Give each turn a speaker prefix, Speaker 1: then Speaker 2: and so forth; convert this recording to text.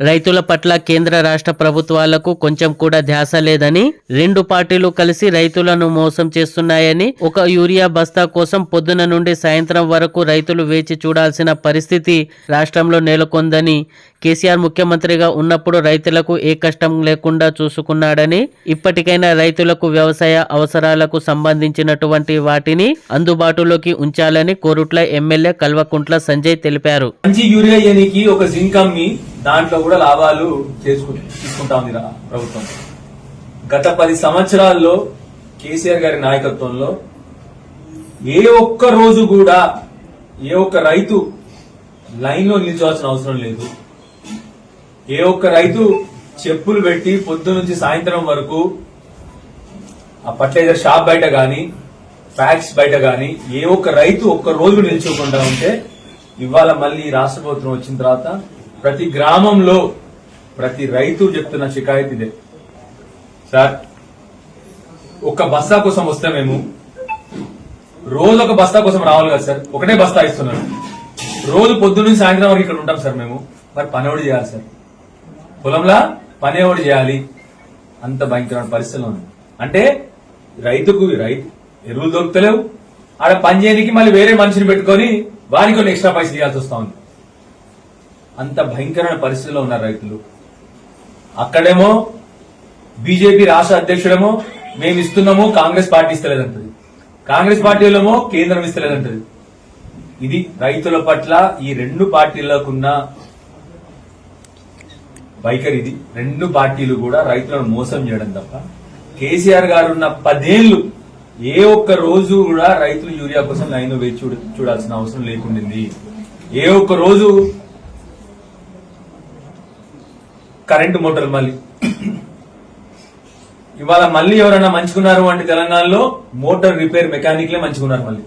Speaker 1: రైతుల పట్ల కేంద్ర రాష్ట్ర ప్రభుత్వాలకు కొంచెం కూడా ధ్యాస లేదని రెండు పార్టీలు కలిసి రైతులను మోసం చేస్తున్నాయని ఒక యూరియా బస్తా కోసం పొద్దున నుండి సాయంత్రం వరకు రైతులు వేచి చూడాల్సిన పరిస్థితి రాష్ట్రంలో నెలకొందని కేసీఆర్ ముఖ్యమంత్రిగా ఉన్నప్పుడు రైతులకు ఏ కష్టం లేకుండా చూసుకున్నాడని ఇప్పటికైనా రైతులకు వ్యవసాయ అవసరాలకు సంబంధించినటువంటి వాటిని అందుబాటులోకి ఉంచాలని కోరుట్ల ఎమ్మెల్యే కల్వకుంట్ల సంజయ్ తెలిపారు.
Speaker 2: మంచి యూరియా ఒక జింక్ అమ్మి దాంట్లో కూడా లాభాలు చేసుకు తీసుకుంటా ఉంది రా- ప్రభుత్వం. గత పది సంవత్సరాల్లో కేసీఆర్ గారి నాయకత్వంలో ఏ ఒక్క రోజు కూడా ఏ ఒక్క రైతు లైన్లో నిల్చోవాల్సిన అవసరం లేదు. ఏ ఒక్క రైతు చెప్పులు పెట్టి పొద్దు నుంచి సాయంత్రం వరకు ఆ ఫర్టిలైజర్ షాప్ బయట కానీ ఫ్యాక్స్ బయట కానీ ఏ ఒక్క రైతు ఒక్క రోజు నిల్చోకుండా ఉంటే ఇవాళ మళ్ళీ రాష్ట్ర ప్రభుత్వం వచ్చిన తర్వాత ప్రతి గ్రామంలో ప్రతి రైతు చెప్తున్న షికాయత్ ఇదే. సార్ ఒక్క బస్తా కోసం వస్తే మేము రోజు ఒక బస్తా కోసం రావాలి కదా సార్. ఒకటే బస్తా ఇస్తున్నారు రోజు పొద్దు నుంచి సాయంత్రం వరకు ఇక్కడ ఉంటాం సార్ మేము. మరి పనివాడు చేయాలి సార్? పొలంలా పనివాడు చేయాలి? అంత భయంకరమైన పరిస్థితులు ఉంది అంటే రైతుకు రైతు ఎరువులు దొరుకుతలేవు. ఆడ పని చేయడానికి మళ్ళీ వేరే మనిషిని పెట్టుకొని వారికి కొన్ని ఎక్స్ట్రా పైసలు ఇవ్వాల్సి వస్తా ఉంది. అంత భయంకరమైన పరిస్థితిలో ఉన్నారు రైతులు. అక్కడేమో బీజేపీ రాష్ట్ర అధ్యక్షుడేమో మేము ఇస్తున్నాము కాంగ్రెస్ పార్టీ ఇస్తలేదంటది. కాంగ్రెస్ పార్టీలమో కేంద్రం ఇస్తలేదంటది. ఇది రైతుల పట్ల ఈ రెండు పార్టీలకున్న వైఖరి ఇది. రెండు పార్టీలు కూడా రైతులను మోసం చేయడం తప్ప కేసీఆర్ గారు ఉన్న పదేళ్ళు ఏ ఒక్క రోజు కూడా రైతులు యూరియా కోసం లైన్ వేచి చూడ చూడాల్సిన అవసరం లేకుండింది. ఏ ఒక్క రోజు కరెంటు మోటార్లు మళ్ళీ. ఇవాళ మళ్ళీ ఎవరైనా మంచుకున్నారు అంటే తెలంగాణలో మోటార్ రిపేర్ మెకానిక్లే మంచుకున్నారు మళ్ళీ.